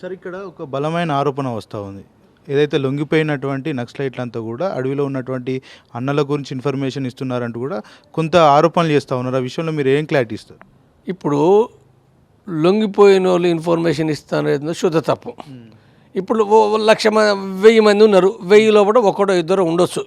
Sir ఇక్కడ ఒక బలమైన ఆరోపణ వస్తూ ఉంది. ఏదైతే లొంగిపోయినటువంటి నక్సలైట్లంతా కూడా అడవిలో ఉన్నటువంటి అన్నల గురించి ఇన్ఫర్మేషన్ ఇస్తున్నారంటూ కూడా కొంత ఆరోపణలు చేస్తూ ఉన్నారు. ఆ విషయంలో మీరు ఏం క్లారిటీ ఇస్తారు? ఇప్పుడు లొంగిపోయిన వాళ్ళు ఇన్ఫర్మేషన్ ఇస్తానేది శుద్ధ తప్పు. ఇప్పుడు లక్ష మంది వెయ్యి మంది ఉన్నారు. వెయ్యి లోపల ఒకడో ఇద్దరు ఉండొచ్చు?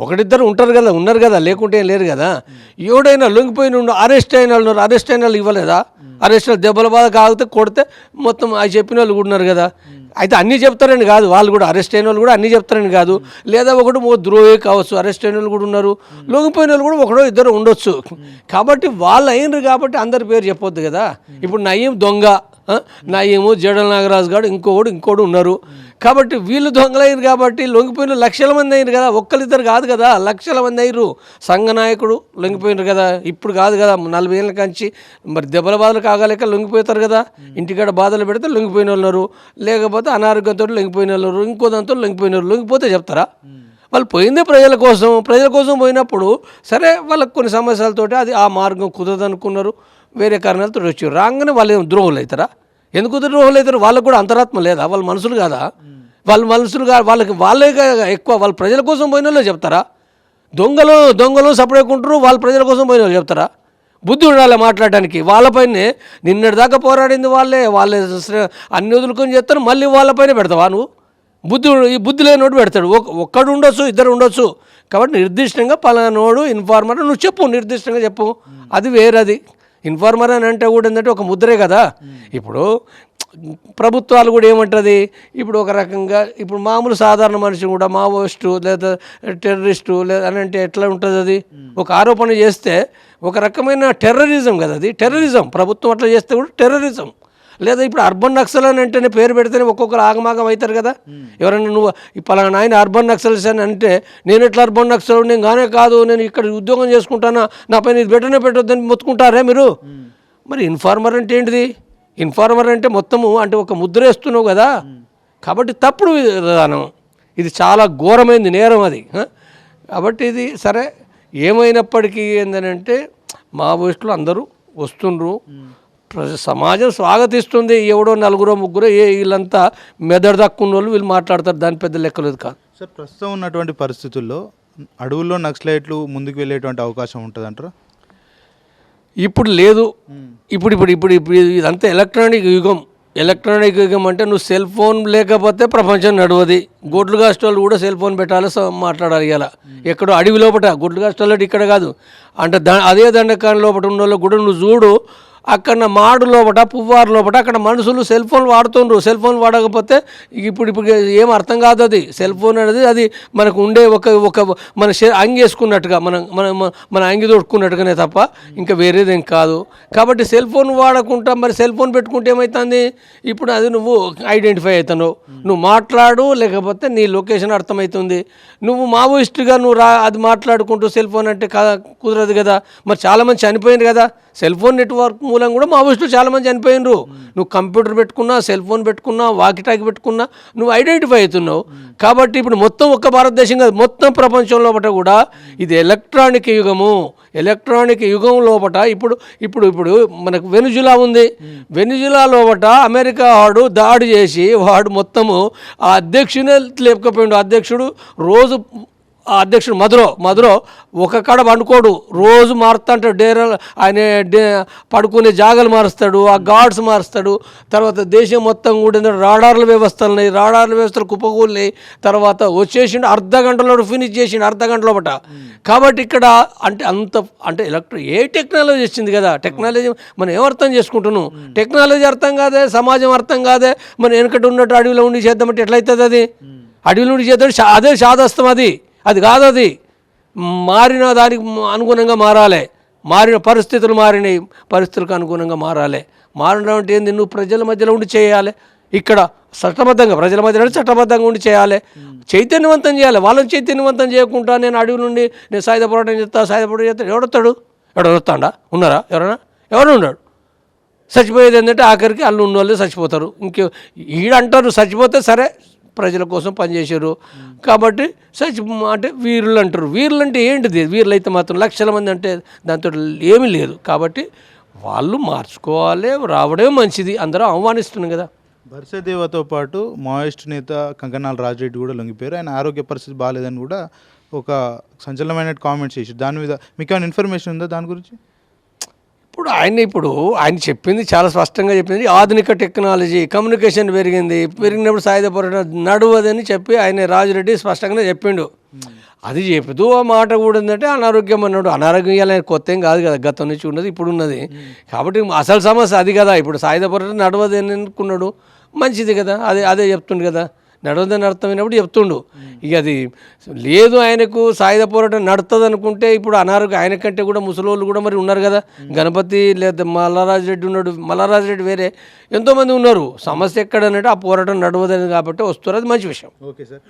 ఒకటిద్దరు ఉంటారు కదా ఉన్నారు కదా లేకుంటే ఏం లేరు కదా. ఎవడైనా లొంగిపోయిన అరెస్ట్ అయిన వాళ్ళు ఉన్నారు. అరెస్ట్ అయిన వాళ్ళు ఇవ్వలేదా? అరెస్ట్ దెబ్బల బాధ కాగితే కొడితే మొత్తం అవి చెప్పిన వాళ్ళు కూడా ఉన్నారు కదా. అయితే అన్నీ చెప్తారని కాదు వాళ్ళు కూడా అరెస్ట్ అయిన వాళ్ళు కూడా అన్నీ చెప్తారని కాదు. లేదా ఒకటి ఓ ద్రోహి కావచ్చు అరెస్ట్ అయిన వాళ్ళు కూడా ఉన్నారు. లొంగిపోయిన వాళ్ళు కూడా ఒకడో ఇద్దరు ఉండొచ్చు. కాబట్టి వాళ్ళు అయినరు కాబట్టి అందరి పేరు చెప్పొద్దు కదా. ఇప్పుడు నయీం దొంగ. నయీము జడల నాగరాజు గారు ఇంకోడు ఇంకోడు ఉన్నారు. కాబట్టి వీళ్ళు దొంగలయ్యారు కాబట్టి లొంగిపోయిన లక్షల మంది అయ్యారు కదా ఒక్కరిద్దరు కాదు కదా లక్షల మంది అయ్యారు. సంఘ నాయకుడు లొంగిపోయినారు కదా ఇప్పుడు కాదు కదా నలభై ఏళ్ళ కంచి మరి దెబ్బల బాధలు కాగలేక లొంగిపోతారు కదా. ఇంటికాడ బాధలు పెడితే లొంగిపోయిన వాళ్ళు ఉన్నారు. లేకపోతే అనారోగ్యంతో లొంగిపోయిన వాళ్ళు ఇంకో దాంతో లొంగిపోయిన లొంగిపోతే చెప్తారా? వాళ్ళు పోయిందే ప్రజల కోసం. ప్రజల కోసం పోయినప్పుడు సరే వాళ్ళకి కొన్ని సమస్యలతోటి అది ఆ మార్గం కుదరదు అనుకున్నారు వేరే కారణాలతో వచ్చారు రాగానే వాళ్ళు ద్రోహులు అవుతారా? ఎందుకు ద్రోహులు అవుతారు? వాళ్ళకు కూడా అంతరాత్మ లేదా? వాళ్ళ మనుషులు కాదా? వాళ్ళ మనుషులు కా వాళ్ళకి వాళ్ళే ఎక్కువ వాళ్ళ ప్రజల కోసం పోయిన వాళ్ళు చెప్తారా? దొంగలు దొంగలు సపరేకుంటారు వాళ్ళ ప్రజల కోసం పోయిన వాళ్ళు చెప్తారా? బుద్ధి ఉండాలి మాట్లాడడానికి. వాళ్ళపైనే నిన్నటి దాకా పోరాడింది వాళ్ళే. వాళ్ళే అన్ని వదులుకొని చెప్తారు మళ్ళీ వాళ్ళపైనే పెడతావా నువ్వు? బుద్ధి ఈ బుద్ధి లేనోడు పెడతాడు. ఒక ఒక్కడు ఉండొచ్చు ఇద్దరు ఉండొచ్చు. కాబట్టి నిర్దిష్టంగా పలానోడు ఇన్ఫార్మర్ నువ్వు చెప్పు నిర్దిష్టంగా చెప్పు. అది వేరది. ఇన్ఫార్మర్ అని అంటే కూడా ఏంటంటే ఒక ముద్రే కదా. ఇప్పుడు ప్రభుత్వాలు కూడా ఏమంటుంది? ఇప్పుడు ఒక రకంగా ఇప్పుడు మామూలు సాధారణ మనిషి కూడా మావోయిస్టు లేదా టెర్రరిస్టు లేదా అని అంటే ఎట్లా ఉంటుంది అది? ఒక ఆరోపణ చేస్తే ఒక రకమైన టెర్రరిజం కదా అది. టెర్రరిజం ప్రభుత్వం అట్లా చేస్తే కూడా టెర్రరిజం. లేదా ఇప్పుడు అర్బన్ నక్సల్ అని అంటేనే పేరు పెడితేనే ఒక్కొక్కరు ఆగమాగం అవుతారు కదా. ఎవరైనా నువ్వు పలానా ఆయన అర్బన్ నక్సల్స్ అని అంటే నేను ఎట్లా అర్బన్ నక్సల్ నేను గానే కాదు నేను ఇక్కడ ఉద్యోగం చేసుకుంటానా నా పైన ఇది పెట్టనే పెట్టొద్దని మొత్తుకుంటారే మీరు? మరి ఇన్ఫార్మర్ అంటే ఏంటిది? ఇన్ఫార్మర్ అంటే మొత్తము అంటే ఒక ముద్ర వేస్తున్నావు కదా. కాబట్టి తప్పుడు విధానం. ఇది చాలా ఘోరమైనది నేరం అది? కాబట్టి ఇది సరే ఏమైనప్పటికీ ఏంటంటే మావోయిస్టులు అందరూ వస్తుండ్రు. సమాజం స్వాగతిస్తుంది. ఎవడో నలుగురో ముగ్గురో ఏ వీళ్ళంతా మెదడు దక్కున్న వాళ్ళు వీళ్ళు మాట్లాడతారు. దాని పెద్ద లెక్కలేదు కాదు. సార్ ప్రస్తుతం ఉన్నటువంటి పరిస్థితుల్లో అడవుల్లో నక్సలైట్లు ముందుకు వెళ్ళేటువంటి అవకాశం ఉంటుంది అంటారా ఇప్పుడు లేదు. ఇప్పుడు ఇప్పుడు ఇప్పుడు ఇప్పుడు ఇదంతా ఎలక్ట్రానిక్ యుగం. ఎలక్ట్రానిక్ యుగం అంటే నువ్వు సెల్ ఫోన్ లేకపోతే ప్రపంచం నడవది. గొడ్లు కాస్టోళ్ళు కూడా సెల్ ఫోన్ పెట్టాలి స- మాట్లాడాలి ఇలా. ఎక్కడో అడవి లోపట గొడ్లు కాస్టోళ్ళు ఇక్కడ కాదు. అంటే ద అదే దండకాని లోపల ఉన్న వాళ్ళు కూడా నువ్వు చూడు అక్కడ మాడు లోపట పువ్వారు లోపట అక్కడ మనుషులు సెల్ ఫోన్ వాడుతుండ్రు. సెల్ ఫోన్ వాడకపోతే ఇప్పుడు ఇప్పుడు ఏం అర్థం కాదు అది. సెల్ ఫోన్ అనేది అది మనకు ఉండే ఒక ఒక మన శ- అంగి వేసుకున్నట్టుగా మన మన మన- అంగి దొడుకున్నట్టుగానే తప్ప ఇంకా వేరేదేం కాదు. కాబట్టి సెల్ ఫోన్ వాడకుండా మరి సెల్ ఫోన్ పెట్టుకుంటే ఏమవుతుంది ఇప్పుడు అది నువ్వు ఐడెంటిఫై అవుతున్నావు. నువ్వు మాట్లాడు లేకపోతే నీ లొకేషన్ అర్థమవుతుంది. నువ్వు మావోయిస్ట్గా నువ్వు రా అది మాట్లాడుకుంటూ సెల్ ఫోన్ అంటే కదా కుదరదు కదా. మరి చాలామంది చనిపోయింది కదా. సెల్ ఫోన్ నెట్వర్క్ మూలం కూడా మావోయిస్టులు చాలామంది చనిపోయినరు. నువ్వు కంప్యూటర్ పెట్టుకున్నా సెల్ ఫోన్ పెట్టుకున్నా వాకిటాకి పెట్టుకున్నా నువ్వు ఐడెంటిఫై అవుతున్నావు. కాబట్టి ఇప్పుడు మొత్తం ఒక్క భారతదేశం కాదు మొత్తం ప్రపంచం లోపల కూడా ఇది ఎలక్ట్రానిక్ యుగము. ఎలక్ట్రానిక్ యుగం లోపట ఇప్పుడు ఇప్పుడు ఇప్పుడు మనకు వెనుజులా ఉంది. వెనుజులా లోపట అమెరికా వాడు దాడి చేసి వాడు మొత్తము ఆ అధ్యక్షునే లేపకపోయిండు. అధ్యక్షుడు రోజు అధ్యక్షుడు మధురో మధురో ఒక కాడ పండుకోడు. రోజు మారుతుంటాడు డేర ఆయన డే పడుకునే జాగాలు మారుస్తాడు ఆ గాడ్స్ మారుస్తాడు. తర్వాత దేశం మొత్తం కూడా రాడార్ల వ్యవస్థలు ఉన్నాయి రాడార్ల వ్యవస్థలు కుప్పకూలినాయి. తర్వాత వచ్చేసిండు అర్ధ గంటలో ఫినిష్ చేసిండు అర్ధ గంటలో పట కాబట్టి ఇక్కడ అంటే అంత అంటే ఎలక్ట్రిక్ ఏ టెక్నాలజీ వచ్చింది కదా? టెక్నాలజీ మనం ఏమర్థం అర్థం చేసుకుంటున్నాం? టెక్నాలజీ అర్థం కాదే సమాజం అర్థం కాదే మనం వెనకటి ఉన్నట్టు అడవిలో ఉండి చేద్దామంటే ఎట్లయితుంది అది? అడవిలో ఉండి చేద్దాం అదే శాదస్తం అది. అది కాదు అది. మారిన దానికి అనుగుణంగా మారాలి. మారిన పరిస్థితులు మారినాయి పరిస్థితులకు అనుగుణంగా మారాలి. మారడం అంటే ఏంది? నువ్వు ప్రజల మధ్యలో ఉండి చేయాలి. ఇక్కడ చట్టబద్ధంగా ప్రజల మధ్యలో చట్టబద్ధంగా ఉండి చేయాలి. చైతన్యవంతం చేయాలి. వాళ్ళని చైతన్యవంతం చేయకుండా నేను అడవి నుండి నేను సాయుధ పోరాటం చేస్తా సాయుధ పోరాటం చేస్తా. ఎవడొస్తాడు ఎవడొస్తాడా ఉన్నారా? ఎవరైనా? ఎవరు ఉన్నాడు? చచ్చిపోయేది ఏంటంటే ఆఖరికి అల్లు ఉన్న వాళ్ళు చచ్చిపోతారు. ఇంకే ఈడంటారు చచ్చిపోతే సరే ప్రజల కోసం పనిచేశారు. కాబట్టి సచ్ అంటే వీరులు అంటారు. వీరులు అంటే ఏంటిది? వీరులు అయితే మాత్రం లక్షల మంది అంటే దాంతో ఏమీ లేదు. కాబట్టి వాళ్ళు మార్చుకోవాలి రావడమే మంచిది. అందరూ ఆహ్వానిస్తున్నాం కదా. భర్సదేవతో పాటు మావోయిస్ట్ నేత కంకనాల రాజరెడ్డి కూడా లొంగిపోయారు. ఆయన ఆరోగ్య పరిస్థితి బాగాలేదని కూడా ఒక సంచలనమైన కామెంట్స్ చేసి దాని మీద మీకు ఏమైనా ఇన్ఫర్మేషన్ ఉందా దాని గురించి? ఇప్పుడు ఆయన ఇప్పుడు ఆయన చెప్పింది చాలా స్పష్టంగా చెప్పింది. ఆధునిక టెక్నాలజీ కమ్యూనికేషన్ పెరిగింది. పెరిగినప్పుడు సాయుధ పోరాటం నడువదని చెప్పి ఆయన రాజురెడ్డి స్పష్టంగానే చెప్పిండు. అది చెబుతూ ఆ మాట కూడా ఏంటంటే అనారోగ్యం అన్నాడు. అనారోగ్యం ఇవాళ కొత్త ఏం కాదు కదా. గతం నుంచి ఉన్నది ఇప్పుడు ఉన్నది. కాబట్టి అసలు సమస్య అది కదా. ఇప్పుడు సాయుధ పోరాటం నడవదని అనుకున్నాడు. మంచిది కదా. అదే అదే చెప్తుండు కదా. నడవదని అర్థమైనప్పుడు చెప్తుండు. ఇక అది లేదు ఆయనకు సాయుధ పోరాటం నడుతుంది అనుకుంటే ఇప్పుడు అనారోగ్యం ఆయన కంటే కూడా ముసలోళ్ళు కూడా మరి ఉన్నారు కదా. గణపతి లేదా మల్లారాజు రెడ్డి ఉన్నాడు. మల్లారాజు రెడ్డి వేరే ఎంతోమంది ఉన్నారు. సమస్య ఎక్కడనంటే ఆ పోరాటం నడవదని కాబట్టి వస్తారు అది మంచి విషయం. Okay sir.